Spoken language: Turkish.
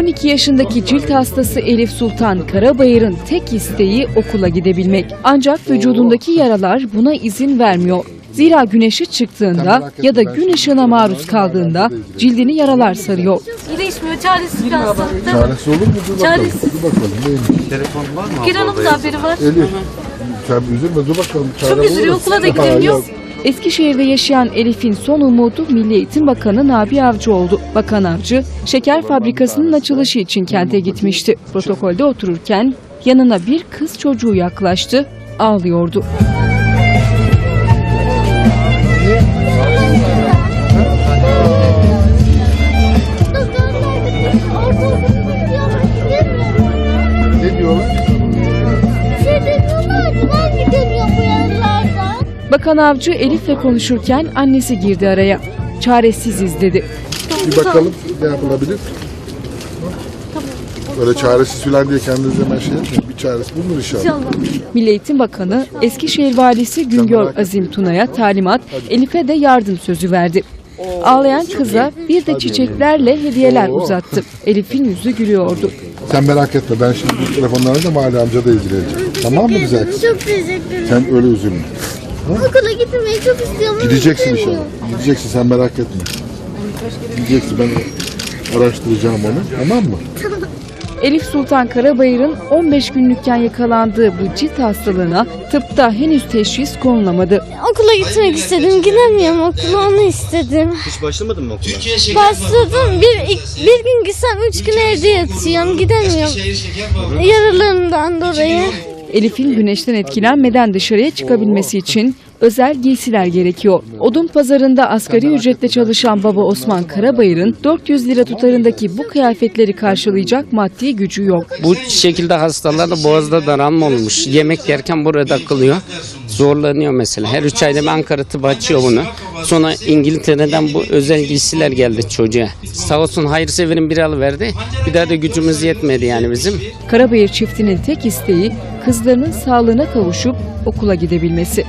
12 yaşındaki cilt hastası Elif Sultan Karabayır'ın tek isteği okula gidebilmek. Ancak vücudundaki yaralar buna izin vermiyor. Zira güneşi çıktığında ya da gün ışığına maruz kaldığında cildini yaralar sarıyor. İyileşmiyor. Çaresiz bir hastalık. Çaresi olur mu? Dur bakalım. Çaresiz. Dur bakalım neymiş? Telefon var mı? Kiran'ın da haberi var. Elif. Sen üzülme dur bakalım. Çare Çok üzülüyor, buluruz. okula da Ha, gidemiyor. yok. Eskişehir'de yaşayan Elif'in son umudu Milli Eğitim Bakanı Nabi Avcı oldu. Bakan Avcı, şeker fabrikasının açılışı için kente gitmişti. Protokolde otururken yanına bir kız çocuğu yaklaştı, ağlıyordu. Bakan Avcı Elif'le konuşurken annesi girdi araya. Çaresiziz dedi. Bir bakalım ne yapılabilir? Böyle çaresiz falan diye kendinize hemen şey yapmayın. Bir çaresi bulunur inşallah. İnşallah. Milli Eğitim Bakanı Eskişehir Valisi Güngör Azim Tuna'ya talimat, Elif'e de yardım sözü verdi. Ağlayan kıza bir de çiçeklerle hediyeler uzattı. Elif'in yüzü gülüyordu. Sen merak etme ben şimdi bu telefonlarla da Mali amca da ilgileneceğim. Tamam mı güzel kız? Çok teşekkür ederim. Sen öyle üzülme. Okula gitmeyi çok istiyorum. ama Gideceksin gidemiyorum. inşallah. Gideceksin sen merak etme. Gideceksin ben araştıracağım onu. Tamam mı? Elif Sultan Karabayır'ın 15 günlükken yakalandığı bu cilt hastalığına tıpta henüz teşhis konulamadı. Okula gitmek istedim. Gidemiyorum okula onu istedim. Hiç başlamadın mı okula? Başladım. Bir, ik- bir gün gitsem üç gün evde yatıyorum. Gidemiyorum. Yaralarımdan dolayı. Elif'in güneşten etkilenmeden dışarıya çıkabilmesi için özel giysiler gerekiyor. Odun pazarında asgari ücretle çalışan baba Osman Karabayır'ın 400 lira tutarındaki bu kıyafetleri karşılayacak maddi gücü yok. Bu şekilde hastalarda boğazda daralma olmuş. Yemek yerken burada kılıyor. Zorlanıyor mesela. Her üç ayda bir Ankara tıbı açıyor bunu. Sonra İngiltere'den bu özel giysiler geldi çocuğa. Sağ olsun hayırseverin biri alıverdi. Bir daha da gücümüz yetmedi yani bizim. Karabayır çiftinin tek isteği kızlarının sağlığına kavuşup okula gidebilmesi.